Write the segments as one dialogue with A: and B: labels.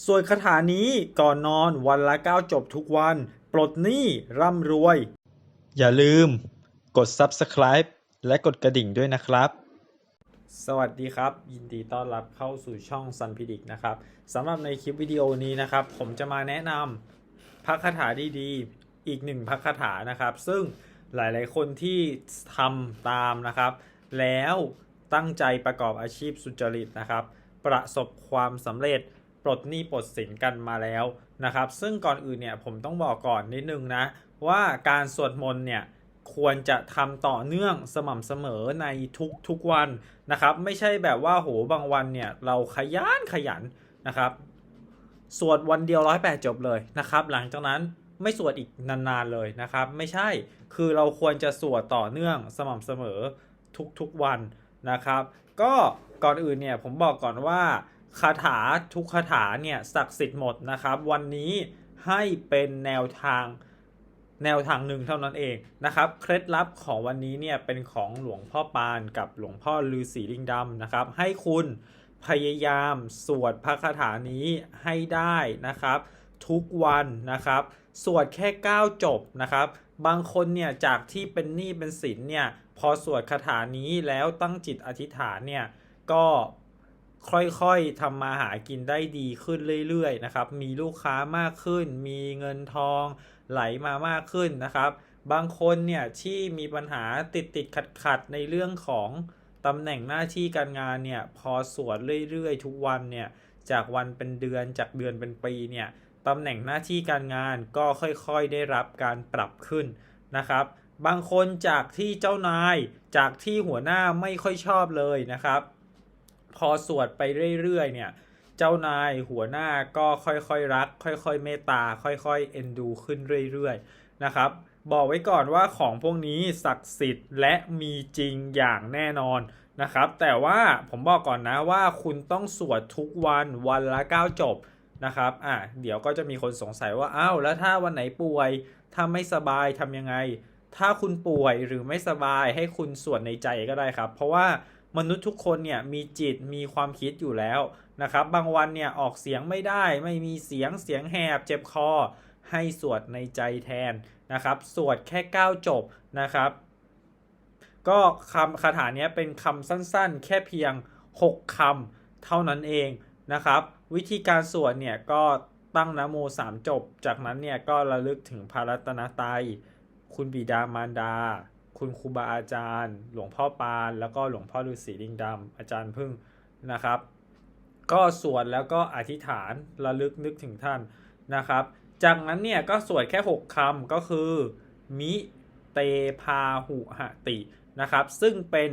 A: สวดคาถานี้ก่อนนอนวันละ 9 จบทุกวัน ปลดหนี้ร่ำรวย อย่าลืม กด Subscribe และกดกระดิ่งด้วยนะครับ สวัสดีครับ ยินดีต้อนรับเข้าสู่ช่อง Sun p i d i c นะครับสำหรับในคลิปวิดีโอนี้นะครับ ผมจะมาแนะนำพักคาถาดีๆ อีกหนึ่งพักคาถานะครับ ซึ่งหลายๆคนที่ทำตามนะครับ แล้วตั้งใจประกอบอาชีพสุจริตนะครับ ประสบความสำเร็จ ปลดหนี้ปลดสินกันมาแล้วนะครับ ซึ่งก่อนอื่นเนี่ยผมต้องบอกก่อนนิดนึงนะ ว่าการสวดมนต์เนี่ยควรจะทำต่อเนื่องสม่ำเสมอในทุกทุกๆวันนะครับ ไม่ใช่แบบว่าโหบางวันเนี่ยเราขยันขยันนะครับสวดวันเดียวร้อยแปดจบเลยนะครับ หลังจากนั้นไม่สวดอีกนานๆเลยนะครับ ไม่ใช่คือเราควรจะสวดต่อเนื่องสม่ำเสมอทุกๆวันนะครับ ก็ก่อนอื่นเนี่ยผมบอกก่อนว่า คาถาทุกคาถาเนี่ยศักดิ์สิทธิ์หมดนะครับ วันนี้ให้เป็นแนวทางแนวทางหนึ่งเท่านั้นเองนะครับ เคล็ดลับของวันนี้เนี่ยเป็นของหลวงพ่อปานกับหลวงพ่อฤาษีลิงดำนะครับ ให้คุณพยายามสวดพระคาถานี้ให้ได้นะครับ ทุกวันนะครับ สวดแค่ 9 จบนะครับ บางคนเนี่ยจากที่เป็นหนี้เป็นสินเนี่ยพอสวดคาถานี้แล้วตั้งจิตอธิษฐานเนี่ยก็ ค่อยๆทำมาหากินได้ดีขึ้นเรื่อยๆนะครับ มีลูกค้ามากขึ้น มีเงินทองไหลมามากขึ้นนะครับ บางคนเนี่ยที่มีปัญหาติดติดขัดขัดๆในเรื่องของตำแหน่งหน้าที่การงานเนี่ยพอสวดเรื่อยๆ ทุกวันเนี่ยจากวันเป็นเดือนจากเดือนเป็นปีเนี่ยตำแหน่งหน้าที่การงานก็ค่อยๆ ได้รับการปรับขึ้นนะครับ บางคนจากที่เจ้านายจากที่หัวหน้าไม่ค่อยชอบเลยนะครับ พอสวดไปเรื่อยๆเนี่ยเจ้านายหัวหน้าก็ค่อยๆรัก ค่อยๆเมตตา ค่อยๆเอ็นดูขึ้นเรื่อยๆนะครับ บอกไว้ก่อนว่าของพวกนี้ศักดิ์สิทธิ์และมีจริงอย่างแน่นอนนะครับ แต่ว่าผมบอกก่อนนะว่าคุณต้องสวดทุกวันวันละ 9 จบนะครับอะเดี๋ยวก็จะมีคนสงสัยว่าอ้าวแล้วถ้าวันไหนป่วย ถ้าไม่สบายทำยังไง ถ้าคุณป่วยหรือไม่สบายให้คุณสวดในใจก็ได้ครับ เพราะว่า มนุษย์ทุกคนเนี่ยมีจิตมีความคิดอยู่แล้วนะครับ บางวันเนี่ยออกเสียงไม่ได้ ไม่มีเสียงเสียงแหบเจ็บคอ ให้สวดในใจแทนนะครับ สวดแค่ก้9จบนะครับ ก็คำคาถาเนี้ยเป็นคำสั้นๆ แค่เพียง 6คำเท่านั้นเองนะครับ วิธีการสวดเนี่ยก็ตั้งนโม3จบ จากนั้นเนี่ยก็ระลึกถึงพระรัตนตรัยคุณบิดามารดา คุณครูบาอาจารย์ หลวงพ่อปาน แล้วก็หลวงพ่อฤาษีลิงดำอาจารย์พึ่งนะครับ ก็สวดแล้วก็อธิษฐานระลึกนึกถึงท่านนะครับ จากนั้นเนี่ยก็สวดแค่ 6คำก็คือ มิเตพาหุหตินะครับ ซึ่งเป็น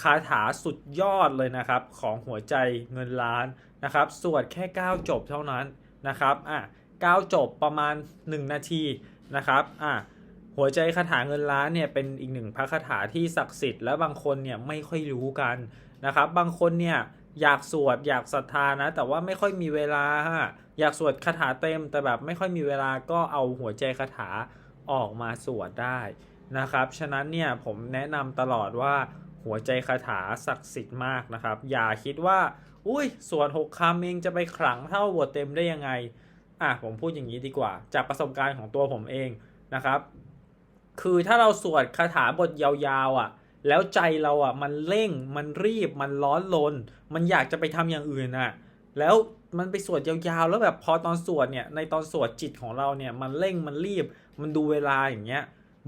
A: คาถาสุดยอดเลยนะครับ ของหัวใจเงินล้านนะครับ สวดแค่ 9 จบเท่านั้นนะครับอะ9จบประมาณ 1 นาทีนะครับอะ หัวใจคาถาเงินล้านเนี่ยเป็นอีกหนึ่งพระคาถาที่ศักดิ์สิทธิ์และบางคนเนี่ยไม่ค่อยรู้กันนะครับ บางคนเนี่ยอยากสวดอยากศรัทธานะ แต่ว่าไม่ค่อยมีเวลาฮะอยากสวดคาถาเต็ม แต่แบบไม่ค่อยมีเวลาก็เอาหัวใจคาถาออกมาสวดได้นะครับ ฉะนั้นเนี่ยผมแนะนำตลอดว่าหัวใจคาถาศักดิ์สิทธิ์มากนะครับ อย่าคิดว่าอุ้ยสวดหกคำเองจะไปขลังเท่าบทเต็มได้ยังไงอะผมพูดอย่างนี้ดีกว่า จากประสบการณ์ของตัวผมเองนะครับ คือถ้าเราสวดคาถาบทยาวๆอะ แล้วใจเราอะมันเร่งมันรีบมันร้อนรนมันอยากจะไปทำอย่างอื่นอะ แล้วมันไปสวดยาวๆ แล้วแบบพอตอนสวดเนี่ยในตอนสวดจิตของเราเนี่ยมันเร่งมันรีบ มันดูเวลาอย่างเงี้ย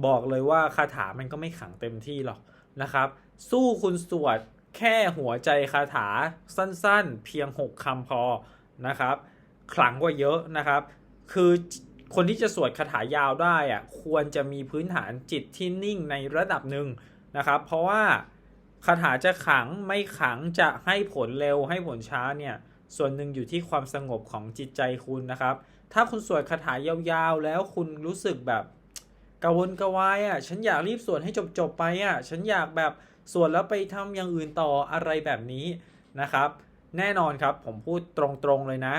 A: บอกเลยว่าคาถามันก็ไม่ขังเต็มที่หรอกนะครับ สู้คุณสวดแค่หัวใจคาถาสั้นๆ เพียง 6คำพอนะครับขลังกว่าเยอะนะครับ คือ คนที่จะสวดคาถายาวได้อะควรจะมีพื้นฐานจิตที่นิ่งในระดับหนึ่งนะครับ เพราะว่าคาถาจะขังไม่ขังจะให้ผลเร็วให้ผลช้าเนี่ยส่วนหนึ่งอยู่ที่ความสงบของจิตใจคุณนะครับ ถ้าคุณสวดคาถายาวๆ แล้วคุณรู้สึกแบบกระวนกระวายอะ ฉันอยากรีบสวดให้จบๆไปอะ ฉันอยากแบบสวดแล้วไปทำอย่างอื่นต่ออะไรแบบนี้นะครับ แน่นอนครับผมพูดตรงๆเลยนะ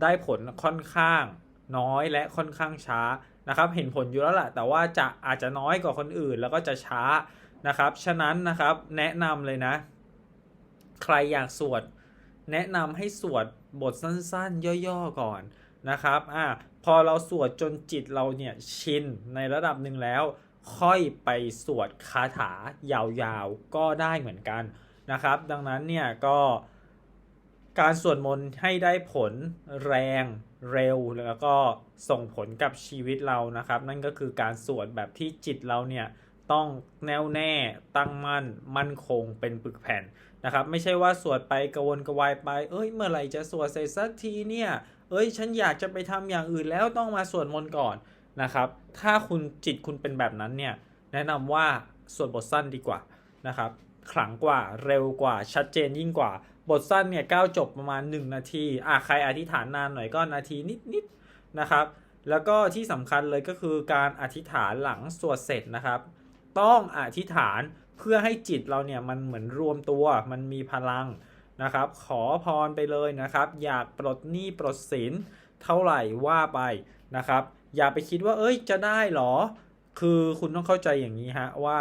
A: ได้ผลค่อนข้าง น้อยและค่อนข้างช้านะครับเห็นผลอยู่แล้วแหละแต่ว่าจะอาจจะน้อยกว่าคนอื่นแล้วก็จะช้านะครับ ฉะนั้นนะครับแนะนำเลยนะ ใครอยากสวด แนะนำให้สวดบทสั้นๆ ย่อๆก่อนนะครับอะพอเราสวดจนจิตเราเนี่ยชินในระดับหนึ่งแล้ว ค่อยไปสวดคาถายาวๆก็ได้เหมือนกันนะครับ ดังนั้นเนี่ยก็ การสวดมนต์ให้ได้ผลแรงเร็วแล้วก็ส่งผลกับชีวิตเรานะครับ นั่นก็คือการสวดแบบที่จิตเราเนี่ยต้องแน่วแน่ตั้งมั่นมั่นคงเป็นปึกแผ่นนะครับ ไม่ใช่ว่าสวดไปกระวนกระวายไป เอ้ยเมื่อไหร่จะสวดเสร็จสักทีเนี่ยเอ้ยฉันอยากจะไปทำอย่างอื่นแล้วต้องมาสวดมนต์ก่อนนะครับ ถ้าคุณจิตคุณเป็นแบบนั้นเนี่ยแนะนำว่าสวดบทสั้นดีกว่านะครับขลังกว่าเร็วกว่าชัดเจนยิ่งกว่า บทสั้นเนี่ยก้าวจบประมาณ 1 นาทีอะใครอธิษฐานนานหน่อยก็นาทีนิดๆนะครับ แล้วก็ที่สำคัญเลยก็คือการอธิษฐานหลังสวดเสร็จนะครับ ต้องอธิษฐานเพื่อให้จิตเราเนี่ยมันเหมือนรวมตัวมันมีพลังนะครับ ขอพรไปเลยนะครับ อยากปลดหนี้ปลดสินเท่าไหร่ว่าไปนะครับ อย่าไปคิดว่า เอ้ยจะได้หรอ คือคุณต้องเข้าใจอย่างนี้ฮะว่า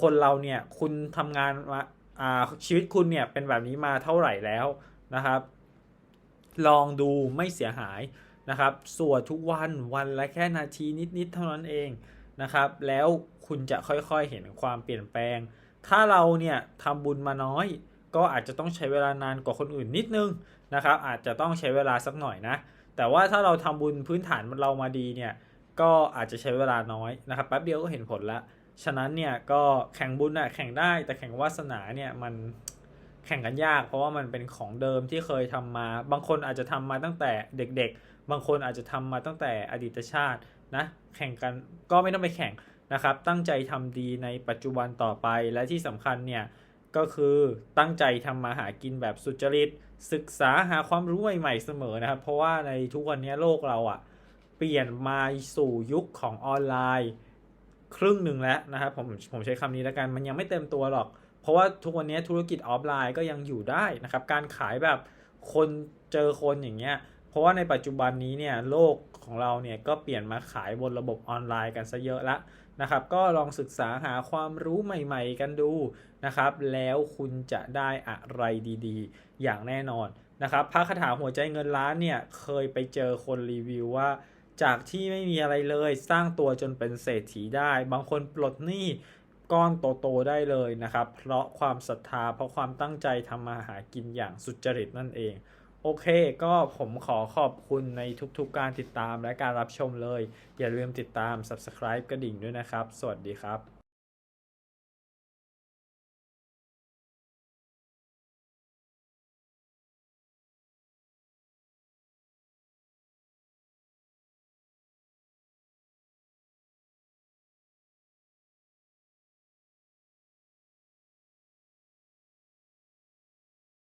A: คนเราเนี่ยคุณทำงานมา ชีวิตคุณเนี่ยเป็นแบบนี้มาเท่าไหร่แล้วนะครับ ลองดูไม่เสียหายนะครับสวดทุกวันวันละแค่นาทีนิดๆเท่านั้นเองนะครับ แล้วคุณจะค่อยๆเห็นความเปลี่ยนแปลง ถ้าเราเนี่ยทำบุญมาน้อย ก็อาจจะต้องใช้เวลานานกว่าคนอื่นนิดนึงนะครับ อาจจะต้องใช้เวลาสักหน่อยนะ แต่ว่าถ้าเราทำบุญพื้นฐานเรามาดีเนี่ยก็อาจจะใช้เวลาน้อยนะครับแป๊บเดียวก็เห็นผลละ ฉะนั้นเนี่ยก็แข่งบุญอะแข่งได้แต่แข่งวาสนาเนี่ยมันแข่งกันยาก เพราะว่ามันเป็นของเดิมที่เคยทำมา บางคนอาจจะทำมาตั้งแต่เด็กๆ บางคนอาจจะทำมาตั้งแต่อดีตชาตินะแข่งกันก็ไม่ต้องไปแข่งนะครับ ตั้งใจทำดีในปัจจุบันต่อไปและที่สำคัญเนี่ยก็คือตั้งใจทำมาหากินแบบสุจริต ศึกษาหาความรู้ใหม่ๆเสมอนะครับ เพราะว่าในทุกวันนี้โลกเราอะเปลี่ยนมาสู่ยุคของออนไลน์ ครึ่งหนึ่งแล้วนะครับผมผมใช้คำนี้แล้วกันมันยังไม่เต็มตัวหรอก เพราะว่าทุกวันนี้ธุรกิจออฟไลน์ก็ยังอยู่ได้นะครับการขายแบบคนเจอคนอย่างเงี้ยเพราะว่าในปัจจุบันนี้เนี่ยโลกของเราเนี่ยก็เปลี่ยนมาขายบนระบบออนไลน์กันซะเยอะละนะครับก็ลองศึกษาหาความรู้ใหม่ๆกันดูนะครับ แล้วคุณจะได้อะไรดีๆ อย่างแน่นอนนะครับพระคาถาหัวใจเงินล้านเนี่ยเคยไปเจอคนรีวิวว่า จากที่ไม่มีอะไรเลยสร้างตัวจนเป็นเศรษฐีได้ บางคนปลดหนี้ก้อนโตๆได้เลยนะครับ เพราะความศรัทธาเพราะความตั้งใจทำมาหากินอย่างสุจริตนั่นเอง โอเค ก็ผมขอขอบคุณในทุกๆการติดตามและการรับชมเลย อย่าลืมติดตาม subscribe กระดิ่งด้วยนะครับ สวัสดีครับ